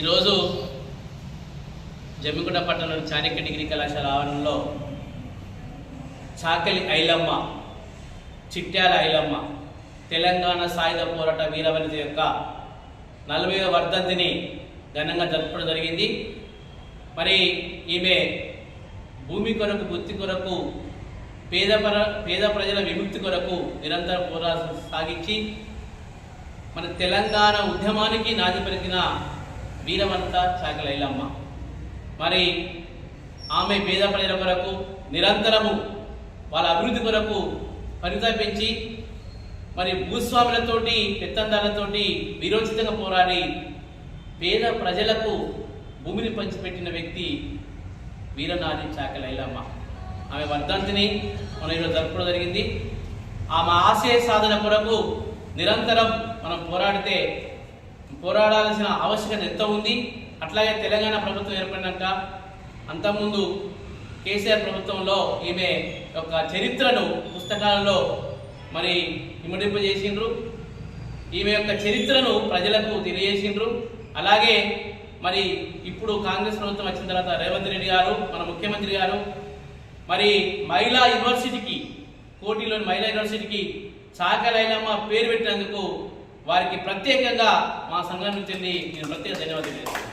ఈరోజు జమ్మిగుంట పట్టణం చాణక్య డిగ్రీ కళాశాల ఆవరణలో చాకలి ఐలమ్మ చిట్యాల ఐలమ్మ తెలంగాణ సాయుధ పోరాట వీరవనిత యొక్క నలభై వర్ధంతిని ఘనంగా జరపడం జరిగింది. మరి ఈమె భూమి కొరకు గుర్తి కొరకు పేద పర పేద ప్రజల విముక్తి కొరకు నిరంతర పోరాటం సాగించి మన తెలంగాణ ఉద్యమానికి నాది పలికిన వీరవంత చాకలైలమ్మ. మరి ఆమె పేద ప్రజల కొరకు నిరంతరము వాళ్ళ అభివృద్ధి కొరకు పరితపించి మరి భూస్వాములతోటి పెత్తందారులతోటి విరోచితంగా పోరాడి పేద ప్రజలకు భూమిని పంచిపెట్టిన వ్యక్తి వీరనారి చాకలైలమ్మ. ఆమె వర్ధంతిని మనం ఈరోజు జరుపుకోవడం జరిగింది. ఆమె ఆశయ సాధన కొరకు నిరంతరం మనం పోరాడితే పోరాడాల్సిన ఆవశ్యకత ఎంత ఉంది? అట్లాగే తెలంగాణ ప్రభుత్వం ఏర్పడినాక అంతకుముందు కేసీఆర్ ప్రభుత్వంలో ఈమె యొక్క చరిత్రను పుస్తకాలలో మరి ఇమ్మడింపజేసిండ్రు ఈమె యొక్క చరిత్రను ప్రజలకు తెలియజేసిండ్రు. అలాగే మరి ఇప్పుడు కాంగ్రెస్ ప్రభుత్వం వచ్చిన తర్వాత రేవంత్ రెడ్డి గారు మన ముఖ్యమంత్రి గారు మరి మహిళా యూనివర్సిటీకి కోటిలోని మహిళా యూనివర్సిటీకి చాకలైనమ్మ పేరు పెట్టినందుకు వారికి ప్రత్యేకంగా మా సంఘం నుంచి నేను ప్రత్యేక ధన్యవాదాలు